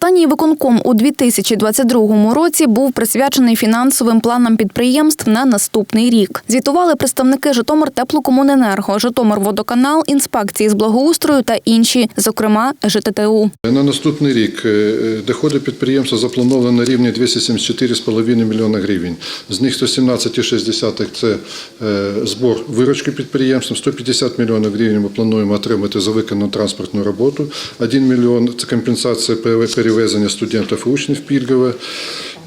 Останній виконком у 2022 році був присвячений фінансовим планам підприємств на наступний рік. Звітували представники Житомир Теплокомуненерго, Житомир Водоканал, інспекції з благоустрою та інші, зокрема ЖТТУ. На наступний рік е, е, доходи підприємства заплановано на рівні 274,5 мільйона гривень. З них 117,6 – це е, збор виручки підприємством, 150 мільйонів гривень ми плануємо отримати за виконану транспортну роботу, 1 мільйон – це компенсація пере- перевезення студентів і учнів пільгове.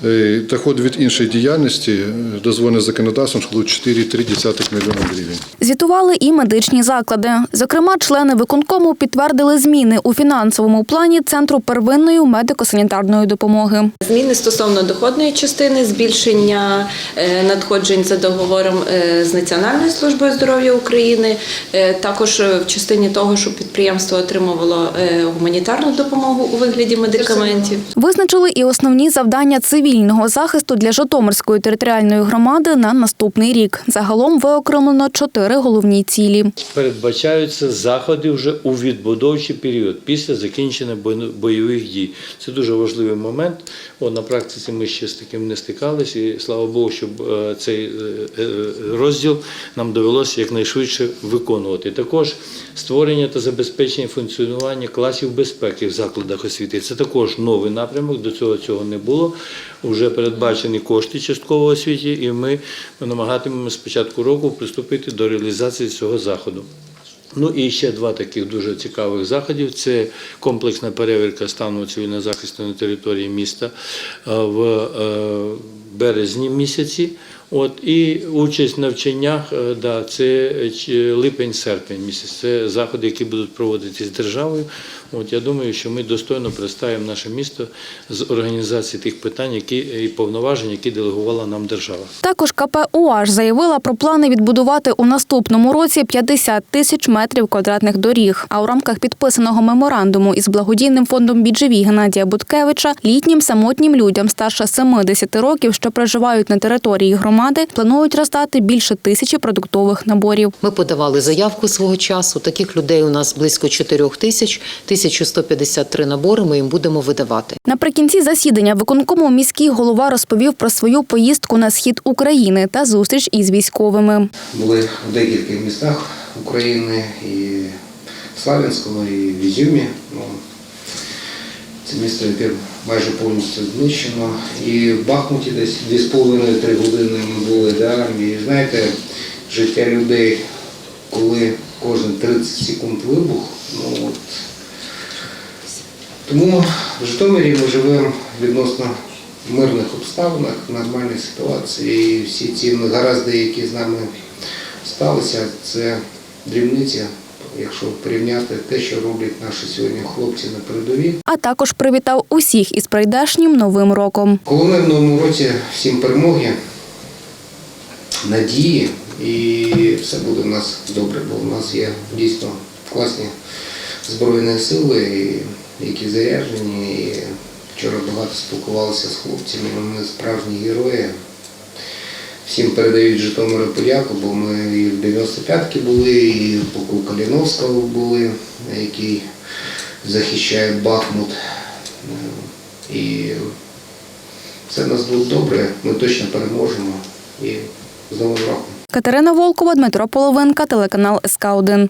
Е, Доходи від іншої діяльності, е, дозволений законодавством, складуть 4,3 мільйона гривень. Звітували і медичні заклади. Зокрема, члени виконкому підтвердили зміни у фінансовому плані Центру первинної медико-санітарної допомоги. Зміни стосовно доходної частини, збільшення е, надходжень за договором з Національною службою здоров'я України, також в частині того, щоб підприємство отримувало гуманітарну допомогу у вигляді медикаментів. Визначили і основні завдання цивільного захисту для Житомирської територіальної громади на наступний рік. Загалом виокремлено чотири головні цілі. передбачаються заходи вже у відбудовчий період після закінчення бой- бойових дій. Це дуже важливий момент. О, на практиці ми ще з таким не стикалися, і слава Богу, щоб е, цей е, е, розділ нам довелося якнайшвидше виконувати. Також створення та забезпечення функціонування класів безпеки в закладах освіти. Це також новий напрямок. До цього цього не було. Вже передбачені кошти частково освіті, і ми намагатимемо з початку року приступити до реалізації цього заходу. Ну і ще два таких дуже цікавих заходів: це комплексна перевірка стану цивільного захисту на території міста е, в е, березні місяці. От і участь в навчаннях, е, да, це ч- липень-серпень місяць. Це заходи, які будуть проводитись державою. От я думаю, що ми достойно представимо наше місто з організації тих питань, які і повноважень, які делегувала нам держава. Також КП УАЖ заявила про плани відбудувати у наступному році 50 тисяч метрів квадратних доріг. А у рамках підписаного меморандуму із благодійним фондом «Біджеві» Геннадія Буткевича літнім самотнім людям старше 70 років, що проживають на території громади, планують роздати більше тисячі продуктових наборів. Ми подавали заявку свого часу. Таких людей у нас близько 4 тисяч, 1153 набори ми їм будемо видавати. Наприкінці засідання виконкому міський голова розповів про свою поїздку на схід України та зустріч із військовими. були в декількох містах України, і в Славянському, і в Ізюмі. Це місто, яке майже повністю знищено. І в Бахмуті десь 2,5-3 години ми були. Да? І знаєте, життя людей, коли кожен 30 секунд вибух, ну от. Тому в Житомирі ми живемо відносно мирних обставинах, нормальній ситуації. І всі ці негаразди, які з нами сталися, це дрібниця, якщо порівняти те, що роблять наші сьогодні хлопці на передовій. А також привітав усіх із прийдешнім новим роком. Головне в новому році всім перемоги, надії і все буде в нас добре, бо в нас є дійсно класні збройні сили, які заряджені. І вчора багато спілкувалися з хлопцями, вони справжні герої. Всім передають Житомира подяку, бо ми і в 95-ки були, і в полку Каліновського були, який захищає Бахмут. І це нас буде добре, ми точно переможемо і з Новим роком. Катерина Волкова, Дмитро Половинка, телеканал СК 1